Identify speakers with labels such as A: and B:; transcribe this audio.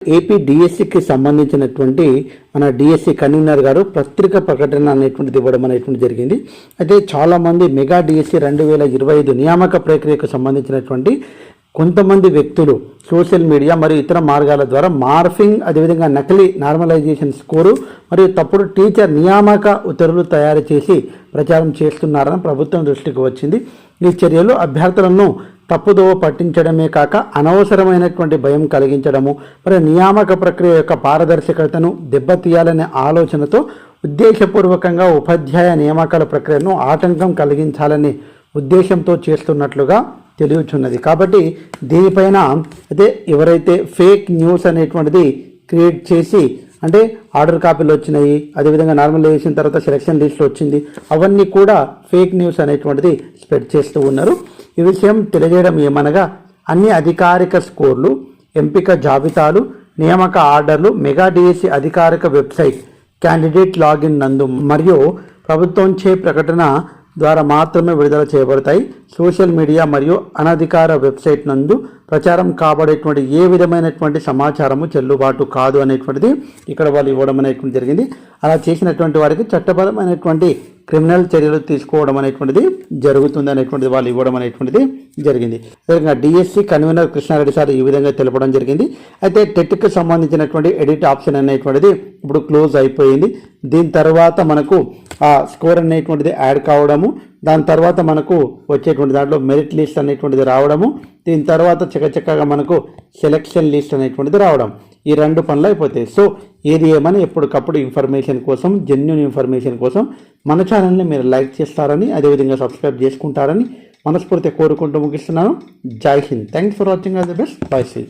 A: AP డిఎస్సికి సంబంధించినటువంటి మన డిఎస్సి కన్వీనర్ గారు పత్రిక ప్రకటన అనేటువంటిది ఇవ్వడం అనేటువంటి జరిగింది. అయితే చాలామంది మెగా డిఎస్సి రెండు వేల ఇరవై ఐదు నియామక ప్రక్రియకు సంబంధించినటువంటి కొంతమంది వ్యక్తులు సోషల్ మీడియా మరియు ఇతర మార్గాల ద్వారా మార్ఫింగ్ అదేవిధంగా నకిలీ నార్మలైజేషన్ స్కోరు మరియు తప్పుడు టీచర్ నియామక ఉత్తర్వులు తయారు చేసి ప్రచారం చేస్తున్నారని ప్రభుత్వం దృష్టికి వచ్చింది. ఈ చర్యలు అభ్యర్థులను తప్పుదోవ పట్టించడమే కాక అనవసరమైనటువంటి భయం కలిగించడము మరి నియామక ప్రక్రియ యొక్క పారదర్శకతను దెబ్బతీయాలనే ఆలోచనతో ఉద్దేశపూర్వకంగా ఉపాధ్యాయ నియామకాల ప్రక్రియను ఆటంకం కలిగించాలనే ఉద్దేశంతో చేస్తున్నట్లుగా తెలియచున్నది. కాబట్టి దీనిపైన అయితే ఎవరైతే ఫేక్ న్యూస్ అనేటువంటిది క్రియేట్ చేసి అంటే ఆర్డర్ కాపీలు వచ్చినాయి అదేవిధంగా నార్మల్ వేసిన తర్వాత సెలక్షన్ లిస్ట్ వచ్చింది. అవన్నీ కూడా ఫేక్ న్యూస్ అనేటువంటిది స్ప్రెడ్ చేస్తూ ఉన్నారు. ఈ విషయం తెలియజేయడం ఏమనగా అన్ని అధికారిక స్కోర్లు ఎంపిక జాబితాలు నియామక ఆర్డర్లు మెగా డిఎస్సి అధికారిక వెబ్సైట్ క్యాండిడేట్ లాగిన్ నందు మరియు ప్రభుత్వంచే ప్రకటన ద్వారా మాత్రమే విడుదల చేయబడతాయి. సోషల్ మీడియా మరియు అనధికార వెబ్సైట్ నందు ప్రచారం కాబడేటువంటి ఏ విధమైనటువంటి సమాచారము చెల్లుబాటు కాదు అనేటువంటిది ఇక్కడ వాళ్ళు ఇవ్వడం అనేటువంటి జరిగింది. అలా చేసినటువంటి వారికి చట్టపరమైనటువంటి క్రిమినల్ చర్యలు తీసుకోవడం అనేటువంటిది జరుగుతుంది అనేటువంటిది వాళ్ళు ఇవ్వడం అనేటువంటిది జరిగింది. అదేవిధంగా డిఎస్సి కన్వీనర్ కృష్ణారెడ్డి సార్ ఈ విధంగా తెలపడం జరిగింది. అయితే టెట్కి సంబంధించినటువంటి ఎడిట్ ఆప్షన్ అనేటువంటిది ఇప్పుడు క్లోజ్ అయిపోయింది. దీని తర్వాత మనకు ఆ స్కోర్ అనేటువంటిది యాడ్ కావడము దాని తర్వాత మనకు వచ్చేటువంటి దాంట్లో మెరిట్ లిస్ట్ అనేటువంటిది రావడము దీని తర్వాత చకచక్కగా మనకు సెలెక్షన్ లిస్ట్ అనేటువంటిది రావడం. ఈ రెండు పనులు అయిపోతాయి. సో ఏది ఏమైనా ఎప్పటికప్పుడు ఇన్ఫర్మేషన్ కోసం జెన్యున్ ఇన్ఫర్మేషన్ కోసం మన ఛానల్ని మీరు లైక్ చేస్తారని అదేవిధంగా సబ్స్క్రైబ్ చేసుకుంటారని మనస్ఫూర్తి కోరుకుంటూ ముగిస్తున్నాను. Jai Hind. Thanks for watching. All the best. Bye see